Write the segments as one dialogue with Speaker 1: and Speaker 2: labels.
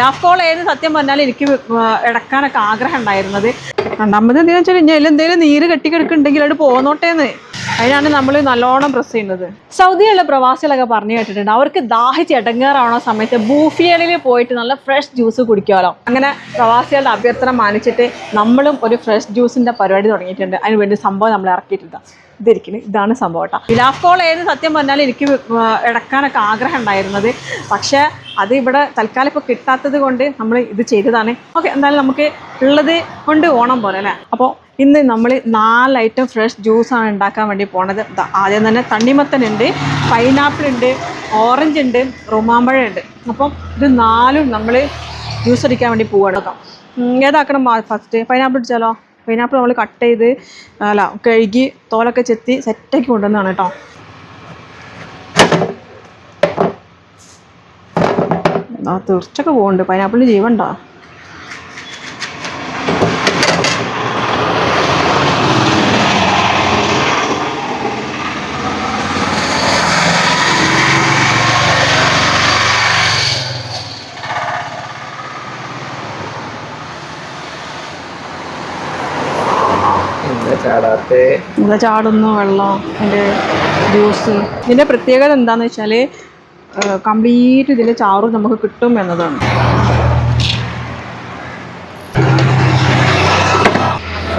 Speaker 1: ഗിലാഫ് call ഏത് സത്യം പറഞ്ഞാൽ എനിക്ക് ഇടക്കാനൊക്കെ ആഗ്രഹം ഉണ്ടായിരുന്നത്. രണ്ടാമത് എന്തിനാ വെച്ചാൽ ഇനി എന്തെങ്കിലും നീര് കെട്ടിക്കിടക്കുന്നുണ്ടെങ്കിൽ അത് പോന്നോട്ടേന്ന്. അതിനാണ് നമ്മൾ നല്ലോണം പ്രസ് ചെയ്യുന്നത്. സൗദിയിലുള്ള പ്രവാസികളൊക്കെ പറഞ്ഞു കേട്ടിട്ടുണ്ട്. അവർക്ക് ദാഹിച്ച് ഇടങ്ങേറാവണ സമയത്ത് ബൂഫിയലിൽ പോയിട്ട് നല്ല ഫ്രഷ് ജ്യൂസ് കുടിക്കാമല്ലോ അങ്ങനെ പ്രവാസികളുടെ അഭ്യർത്ഥന മാനിച്ചിട്ട് നമ്മളും ഒരു ഫ്രഷ് ജ്യൂസിന്റെ പരിപാടി തുടങ്ങിയിട്ടുണ്ട്. അതിന് വേണ്ടി സംഭവം നമ്മൾ ഇറക്കിയിട്ടുണ്ട്. ഇതിരിക്കുന്നത് ഇതാണ് സംഭവം കേട്ടോ. ഗിലാഫ് കോൾ ഏത് സത്യം പറഞ്ഞാൽ എനിക്ക് ഇടക്കാനൊക്കെ ആഗ്രഹം ഉണ്ടായിരുന്നത്. പക്ഷേ അത് ഇവിടെ തൽക്കാലം ഇപ്പോൾ കിട്ടാത്തത് കൊണ്ട് നമ്മൾ ഇത് ചെയ്തതാണ്. ഓക്കെ എന്തായാലും നമുക്ക് ഉള്ളത് കൊണ്ട് ഓണം പോലെ അല്ലേ? അപ്പോൾ ഇന്ന് നമ്മൾ നാല് ഐറ്റം ഫ്രഷ് ജ്യൂസാണ് ഉണ്ടാക്കാൻ വേണ്ടി പോണത്. ആദ്യം തന്നെ തണ്ണിമത്തനുണ്ട് പൈനാപ്പിൾ ഉണ്ട് ഓറഞ്ച് ഉണ്ട് റുമാമ്പഴ ഉണ്ട്. അപ്പം ഇത് നാലും നമ്മൾ ജ്യൂസ് അടിക്കാൻ വേണ്ടി പോവാണ് ഏതാക്കണം ഫസ്റ്റ് പൈനാപ്പിൾ അടിച്ചാലോ? പൈനാപ്പിൾ നമ്മൾ കട്ട് ചെയ്ത് അല്ല കഴുകി തോലൊക്കെ ചെത്തി സെറ്റാക്കി കൊണ്ടുവന്നതാണ് കേട്ടോ. ആ തീർച്ചയൊക്കെ പോകുന്നുണ്ട് പൈനാപ്പിളിന് ജീവണ്ടോ ചാടുന്നു വെള്ളം അതിന്റെ ജ്യൂസ്. ഇതിന്റെ പ്രത്യേകത എന്താണെന്ന് വെച്ചാൽ കംപ്ലീറ്റ് ഇതിന്റെ ചാറ് നമുക്ക് കിട്ടും എന്നതാണ്.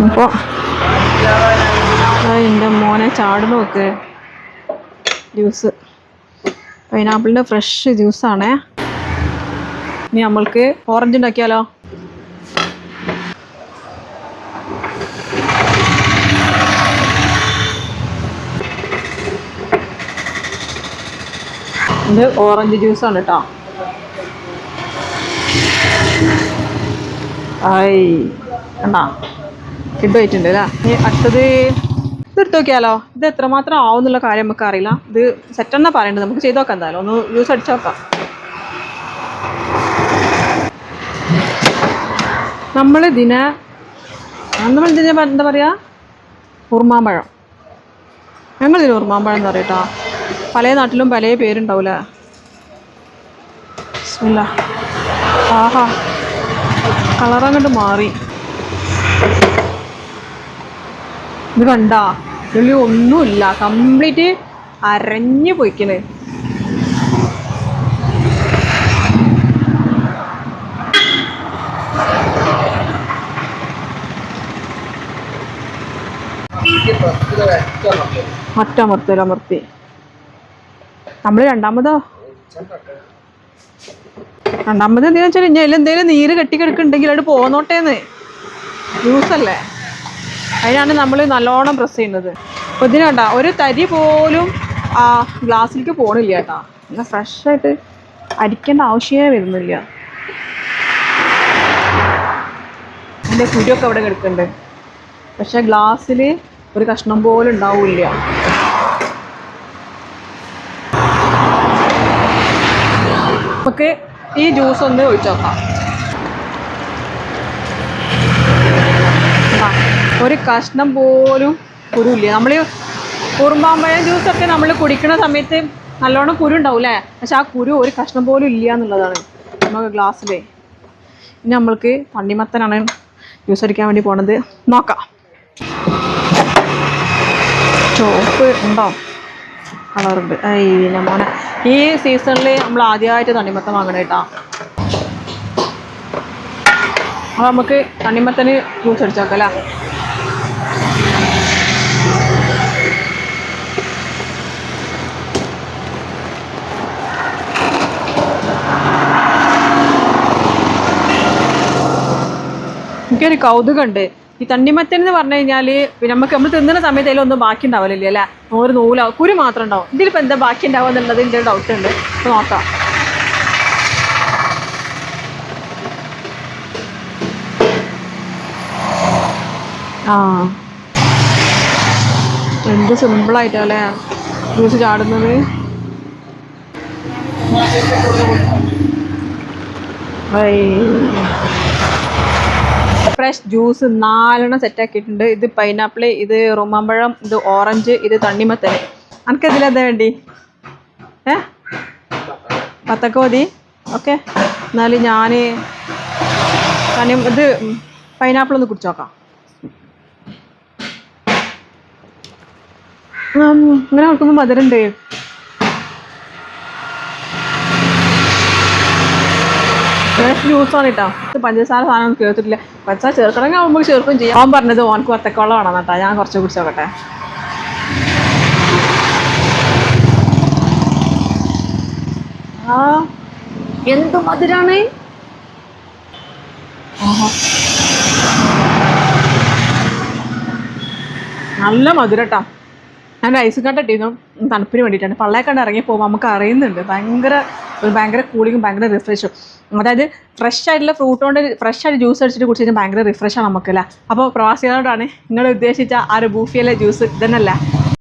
Speaker 1: അപ്പോൾ എന്റെ മോനെ ചാടുന്നു നോക്ക്. ജ്യൂസ്. പൈനാപ്പിളിന്റെ ഫ്രഷ് ജ്യൂസാണേ. ഇനി നമ്മൾക്ക് ഓറഞ്ച് ഉണ്ടാക്കിയാലോ? ഇത് ഓറഞ്ച് ജ്യൂസാണ് കേട്ടോ ആയി കണ്ടാ. കിട്ടുമായിട്ടുണ്ട് അല്ലേ ഇനി അടുത്തത് ഇത് എടുത്ത് നോക്കിയാലോ? ഇത് എത്രമാത്രം ആവും എന്നുള്ള കാര്യം നമുക്ക് അറിയില്ല ഇത് സെറ്റ് എന്നാ പറയേണ്ടത്. നമുക്ക് ചെയ്ത് നോക്കാം എന്തായാലും. ഒന്ന് ജ്യൂസ് അടിച്ചു നോക്കാം. നമ്മൾ ഇതിനെ നമ്മൾ ഇതിനെ എന്താ പറയുക ഉറുമാമ്പഴം ഞങ്ങളിതിന് ഉറുമാമ്പഴം എന്ന് പറയട്ടോ പല നാട്ടിലും പല പേരുണ്ടാവില്ല ബിസ്മില്ല. ആഹാ. കളർ അങ്ങോട്ട് മാറി. ഇത് കണ്ട? ഉള്ളി ഒന്നുമില്ല. കംപ്ലീറ്റ് അരഞ്ഞു പോയിക്കണ്. മറ്റമർത്തലമർത്തി നമ്മൾ രണ്ടാമതോ? രണ്ടാമത് എന്തെന്ന് വെച്ചാൽ ഇനി എന്തെങ്കിലും നീര് കെട്ടിക്കിടക്കുന്നുണ്ടെങ്കിൽ അത് പോന്നോട്ടേന്ന്. ജ്യൂസ് അല്ലേ അതിനാണ് നമ്മൾ നല്ലോണം പ്രസ് ചെയ്യുന്നത്. അപ്പോൾ ഇതിന് കേട്ടോ ഒരു തരി പോലും ആ ഗ്ലാസ്സിലേക്ക് പോകണില്ല കേട്ടാ. നല്ല ഫ്രഷായിട്ട് അരിക്കേണ്ട ആവശ്യമേ വരുന്നില്ല. എന്റെ കുരുവൊക്കെ അവിടെ കിടക്കുന്നുണ്ട്. പക്ഷേ ഗ്ലാസ്സിൽ ഒരു കഷ്ണം പോലും ഉണ്ടാവില്ല. നമുക്ക് ഈ ജ്യൂസ് ഒന്ന് ഒഴിച്ചു നോക്കാം. ഒരു കഷ്ണം പോലും കുരുല്ല നമ്മൾ കുറുമ്പാമ്പഴം ജ്യൂസൊക്കെ നമ്മൾ കുടിക്കുന്ന സമയത്ത് നല്ലോണം കുരു ഉണ്ടാവും അല്ലേ പക്ഷെ ആ കുരു ഒരു കഷ്ണം പോലും ഇല്ല എന്നുള്ളതാണ് നമുക്ക് ഗ്ലാസ്സിൽ ഇനി നമ്മൾക്ക് തണ്ണിമത്തനാണ് ജ്യൂസ് അടിക്കാൻ വേണ്ടി പോണത്. നോക്കാം. ചോപ്പ് ഉണ്ടോ? കളറുണ്ട് അയ്യ മോനെ ഈ സീസണിൽ നമ്മൾ ആദ്യമായിട്ട് തണ്ണിമത്തം വാങ്ങണം കേട്ടോ അപ്പോൾ നമുക്ക് തണ്ണിമത്തന് ജ്യൂസ് അടിച്ചോക്കല എനിക്കൊരു കൗതുകമുണ്ട് ഈ തണ്ണിമത്തൻ എന്ന് പറഞ്ഞു കഴിഞ്ഞാൽ നമുക്ക് നമ്മൾ തിന്നുന്ന സമയത്ത് അതിലൊന്നും ബാക്കി ഉണ്ടാവില്ല അല്ലേ? ഒരു നൂല കുരു മാത്രം ഉണ്ടാവും. ഇതിലിപ്പോൾ എന്താ ബാക്കി ഉണ്ടാവുക എന്നുള്ളത് ഡൗട്ട് ഉണ്ട്. നോക്കാം. ആ. എന്ത് സിമ്പിളായിട്ടാ അല്ലേ? ജ്യൂസ് ചാടുന്നത്. ഫ്രഷ് ജ്യൂസ് നാലെണ്ണം സെറ്റ് ആക്കിയിട്ടുണ്ട്. ഇത് പൈനാപ്പിൾ ഇത് റുമാമ്പഴം ഇത് ഓറഞ്ച് ഇത് തണ്ണിമത്തൻ അനക്ക് ഇതിലെന്താ വേണ്ടി? ഏ? പത്തക്ക മതി. ഓക്കെ. എന്നാൽ ഞാൻ കനിം ഇത് പൈനാപ്പിൾ ഒന്ന് കുടിച്ചു നോക്കാം. ഇങ്ങനെ നോക്കുമ്പോൾ മധുരമുണ്ട് ഫ്രഷ് ജ്യൂസാണ് കേട്ടോ പഞ്ചസാര സാധനം കേട്ടിട്ടില്ല. പഞ്ചസാര ചേർക്കണമെങ്കിൽ ആവുമ്പോൾ ചേർക്കും ചെയ്യാം. അവൻ പറഞ്ഞത് ഓനക്ക് വത്തക്കവെള്ളമാണ് കേട്ടോ. ഞാൻ കുറച്ച് കുടിച്ചോക്കട്ടെ ആ എന്ത് മധുരാണ്. നല്ല മധുരട്ടാ ഞാൻ ഐസ് കട്ടിട്ടിരുന്നു തണുപ്പിന് വേണ്ടിയിട്ടാണ്. പള്ളയെ കണ്ട് ഇറങ്ങി പോകുമ്പോൾ നമുക്ക് അറിയുന്നുണ്ട്. ഭയങ്കര ഒരു ഭയങ്കര കൂളിങ്ങും ഭയങ്കര റിഫ്രഷും അതായത് ഫ്രഷ് ആയിട്ടുള്ള ഫ്രൂട്ട് കൊണ്ട് ഫ്രഷ് ആയിട്ട് ജ്യൂസ് അടിച്ചിട്ട് കുടിച്ചിട്ട് ഭയങ്കര റിഫ്രഷാണ് നമുക്കല്ല അപ്പോൾ പ്രവാസികളോടാണ് നിങ്ങൾ ഉദ്ദേശിച്ച ആ ഒരു ബൂഫിയിലെ ജ്യൂസ് ഇതന്നല്ല